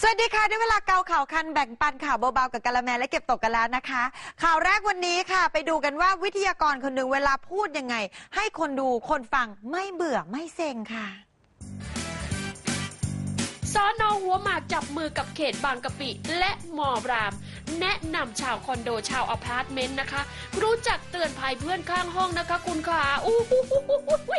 สวัสดีค่ะได้เวลาเกาข่าวคันแบ่งปันข่าวเบาๆกับกะละแมและเก็บตกกันแล้วนะคะ ข่าวแรกวันนี้ค่ะ ไปดูกันว่าวิทยากรคนหนึ่งเวลาพูดยังไง ให้คนดูคนฟังไม่เบื่อไม่เซ็งค่ะสอนอหัวหมากจับมือกับเขตบางกะปิ และมอราม แนะนำชาวคอนโดชาวอพาร์ตเมนต์นะคะ รู้จักเตือนภัยเพื่อนข้างห้องนะคะ คุณขาอู้หูหูหูหูหู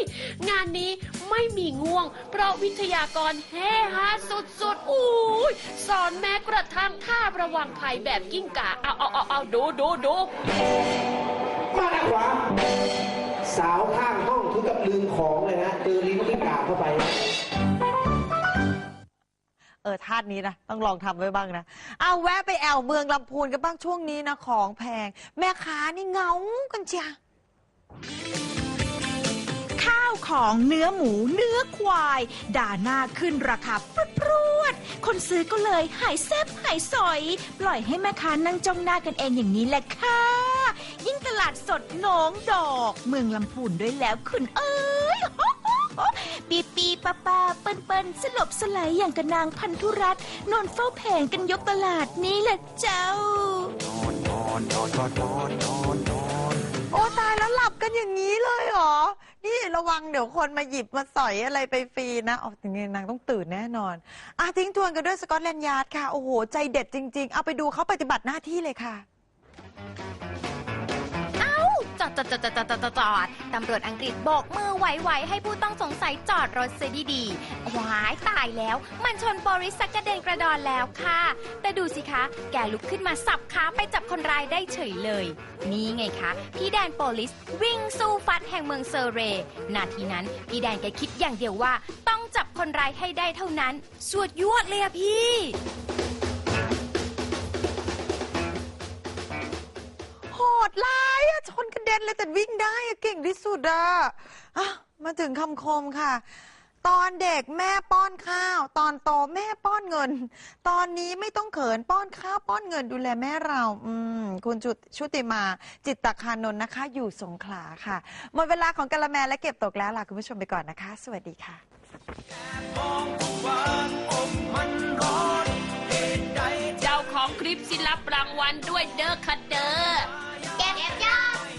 งานนี้ไม่มีง่วง เพราะวิทยากรเฮฮาสุดๆอู้ยสอนแม้กระทั่งท่าระวังภัยแบบกิ้งก่าเอาเอาเอาเอาดูดูดูมาด้านขวาสาวข้างห้องถึงกับลืมของเลยฮะเจอลิ้นที่กาเข้าไป ออท่านี้นะต้องลองทำไว้บ้างนะเอาแวะไปแอวเมืองลำพูนกันบ้างช่วงนี้นะของแพง แม่ค้านี่เงากันเชียข้าวของเนื้อหมูเนื้อควาย ด่าหน้าขึ้นราคาปรดปรวด คนซื้อก็เลยหายแซบหายสอย ปล่อยให้แม่ค้านั่งจ้องหน้ากันเองอย่างนี้แหละค่ะ ยิ่งตลาดสดหนองดอก เมืองลำพูนด้วยแล้วคุณเอ้ย ปีปีปะปาเปิ้นเปิ้นสลบสลายอย่างกระนางพันธุรัตน์นอนเฝ้าแผงกันยกตลาดนี้แหละเจ้า โอ้ตายแล้วหลับกันอย่างนี้เลยเหรอ นี่ระวังเดี๋ยวคนมาหยิบมาสอยอะไรไปฟรีนะอ๋อถึงนี้นางต้องตื่นแน่นอนอะทิ้งทวนกันด้วยสกอตแลนด์ยาร์ดค่ะ โอ้โห ใจเด็ดจริงๆ เอาไปดูเขาปฏิบัติหน้าที่เลยค่ะ จอดจอดจอดจอดจอดจอดตำรวจอังกฤษโบกมือไหวๆให้ผู้ต้องสงสัยจอดรถเสียดีๆว้ายตายแล้ว มันชนบริสักกระเด็นกระดอนแล้วค่ะ แต่ดูสิคะ แกลุกขึ้นมาสับขาไปจับคนร้ายได้เฉยเลย นี่ไงคะ พี่แดนโปลิสวิ่งสู้ฟัดแห่งเมืองเซเร นาทีนั้น พี่แดนแกคิดอย่างเดียวว่า ต้องจับคนร้ายให้ได้เท่านั้น สวดยวดเลยอะพี่โหดร้าย ชนกระเด็นเลยแต่วิ่งได้อะเก่งที่สุดอะอะมาถึงคำคมค่ะ ตอนเด็กแม่ป้อนข้าว ตอนโตแม่ป้อนเงิน ตอนนี้ไม่ต้องเขินป้อนข้าวป้อนเงินดูแลแม่เรา อืม คุณจุดชุติมา จิตตคานนท์นะคะ อยู่สงขลาค่ะ หมดเวลาของกะละแมและเก็บตกแล้วล่ะคุณผู้ชมไปก่อนนะคะ สวัสดีค่ะ เจ้าของคลิปสิรับรางวัลด้วยเด้อค่ะเด้อ Get up.